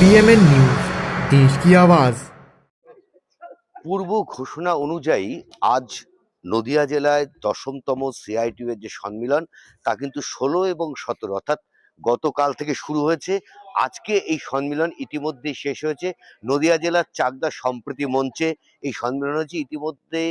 PMN news देश की आवाज़ পূর্ব ঘোষণা অনুযায়ী আজ নদিয়া জেলায় দশমতম সিআইটিউ এর যে সম্মিলন তা কিন্তু ষোলো এবং সতেরো অর্থাৎ গতকাল থেকে শুরু হয়েছে আজকে এই সম্মিলন ইতিমধ্যেই শেষ হয়েছে নদিয়া জেলার চাকদা সম্প্রীতি মঞ্চে এই সম্মেলন হয়েছে ইতিমধ্যে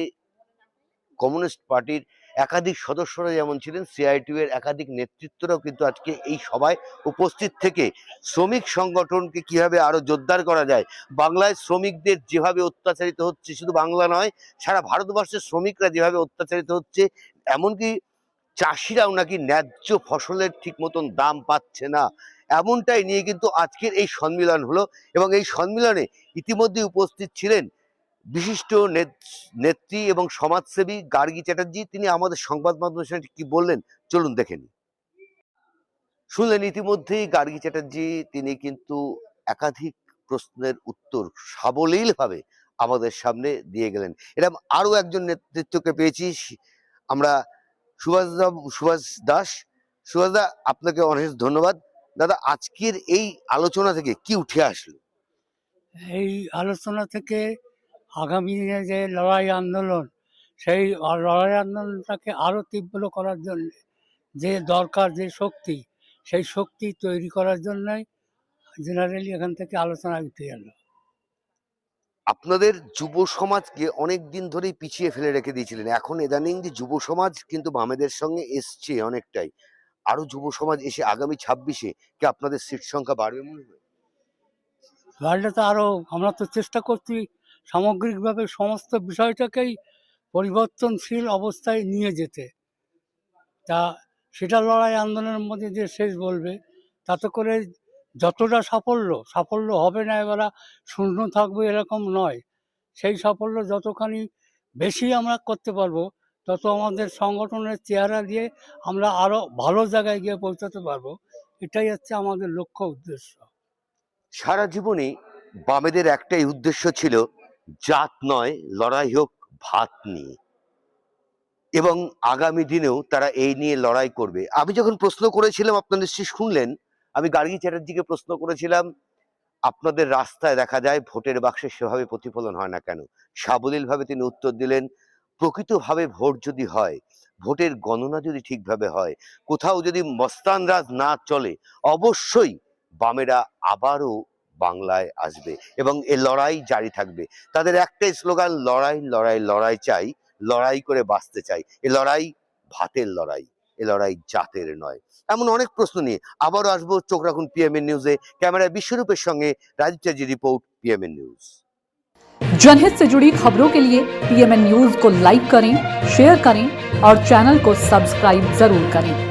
কমিউনিস্ট পার্টির একাধিক সদস্যরা যেমন ছিলেন সিআইটিউ এর একাধিক নেতৃত্বরাও কিন্তু আজকে এই সভায় উপস্থিত থেকে শ্রমিক সংগঠনকে কীভাবে আরও জোরদার করা যায়, বাংলায় শ্রমিকদের যেভাবে অত্যাচারিত হচ্ছে, শুধু বাংলা নয়, সারা ভারতবর্ষের শ্রমিকরা যেভাবে অত্যাচারিত হচ্ছে, এমনকি চাষিরাও নাকি ন্যায্য ফসলের ঠিক মতন দাম পাচ্ছে না। এমনটাই নিয়ে কিন্তু আজকের এই সম্মিলন হলো এবং এই সম্মিলনে ইতিমধ্যে উপস্থিত ছিলেন বিশিষ্ট নেত- নেত্রী এবং সমাজসেবী গার্গী চ্যাটার্জি, তিনি আমাদের সংবাদ মাধ্যমের সঙ্গে কি বললেন, চলুন দেখে নিই। শুনলেন ইতিমধ্যেই গার্গী চ্যাটার্জি, তিনি কিন্তু একাধিক প্রশ্নের উত্তর সাবলীলভাবে আমাদের সামনে দিয়ে গেলেন। এরকম আরও একজন নেতৃত্বকে পেয়েছি আমরা সুভাষ সুভাষ দাস। সুভাষ দা আপনাকে অনেক ধন্যবাদ। দাদা, আজকের এই আলোচনা থেকে কি উঠে আসলো? এই আলোচনা থেকে আগামী দিনে যে লড়াই আন্দোলন সেই লড়াই আন্দোলনটাকে আরও তীব্র করার জন্য যে দরকার যে শক্তি সেই শক্তি তৈরি করার জন্যই জেনারেলি এখান থেকে আলোচনা উঠে এলো। আপনাদের যুব সমাজকে অনেক দিন ধরেই পিছিয়ে ফেলে রেখে দিয়েছিলেন। এখন ইদানিং যে যুব সমাজ কিন্তু বামেদের সঙ্গে এসছে অনেকটাই। আরও যুব সমাজ এসে আগামী ছাব্বিশে কি আপনাদের সিট সংখ্যা বাড়বে মনে হয়? বাড়লে তো আরও আমরা তো চেষ্টা করছি সামগ্রিকভাবে সমস্ত বিষয়টাকেই পরিবর্তনশীল অবস্থায় নিয়ে যেতে। তা, সেটা লড়াই আন্দোলনের মধ্যে যে শেষ বলবে, তাতে করে যতটা সাফল্য সাফল্য হবে না এবার শূন্য থাকবে এরকম নয়। সেই সাফল্য যতখানি বেশি আমরা করতে পারব, তত আমাদের সংগঠনের চেহারা দিয়ে আমরা আরও ভালো জায়গায় গিয়ে পৌঁছাতে পারব। এটাই হচ্ছে আমাদের লক্ষ্য উদ্দেশ্য। সারা জীবনে বামেদের একটাই উদ্দেশ্য ছিল জাত নয়, লড়াই হোক, ভাত নিয়ে। এবং আগামী দিনেও তারা এই নিয়ে লড়াই করবে। আমি যখন প্রশ্ন করেছিলাম, আপনারা নিশ্চয়ই শুনলেন, আমি গার্গী চ্যাটার্জিকে প্রশ্ন করেছিলাম, আপনাদের রাস্তায় দেখা যায় ভোটের বাক্সে সেভাবে প্রতিফলন হয় না কেন? সাবলীলভাবে তিনি উত্তর দিলেন, প্রকৃতভাবে ভোট যদি হয়, ভোটের গণনা যদি ঠিকভাবে হয়, কোথাও যদি মস্তানরাজ না চলে, অবশ্যই বামেরা আবারও বাংলায় আসবে এবং এ লড়াই জারি থাকবে তাদের একটাই স্লোগান লড়াই লড়াই লড়াই চাই লড়াই করে বাঁচতে চাই এ লড়াই ভাতের লড়াই এ লড়াই জাতের নয় এমন অনেক প্রশ্ন নিয়ে আবারও আসবো চোখ রাখুন পিএমএন নিউজে ক্যামেরায় বিশ্বরূপের সঙ্গে রাজীব চার্জি রিপোর্ট পিএমএন নিউজ जनहित से जुड़ी खबरों के लिए पीएमएन न्यूज को लाइक करें शेयर करें और चैनल को सब्सक्राइब जरूर करें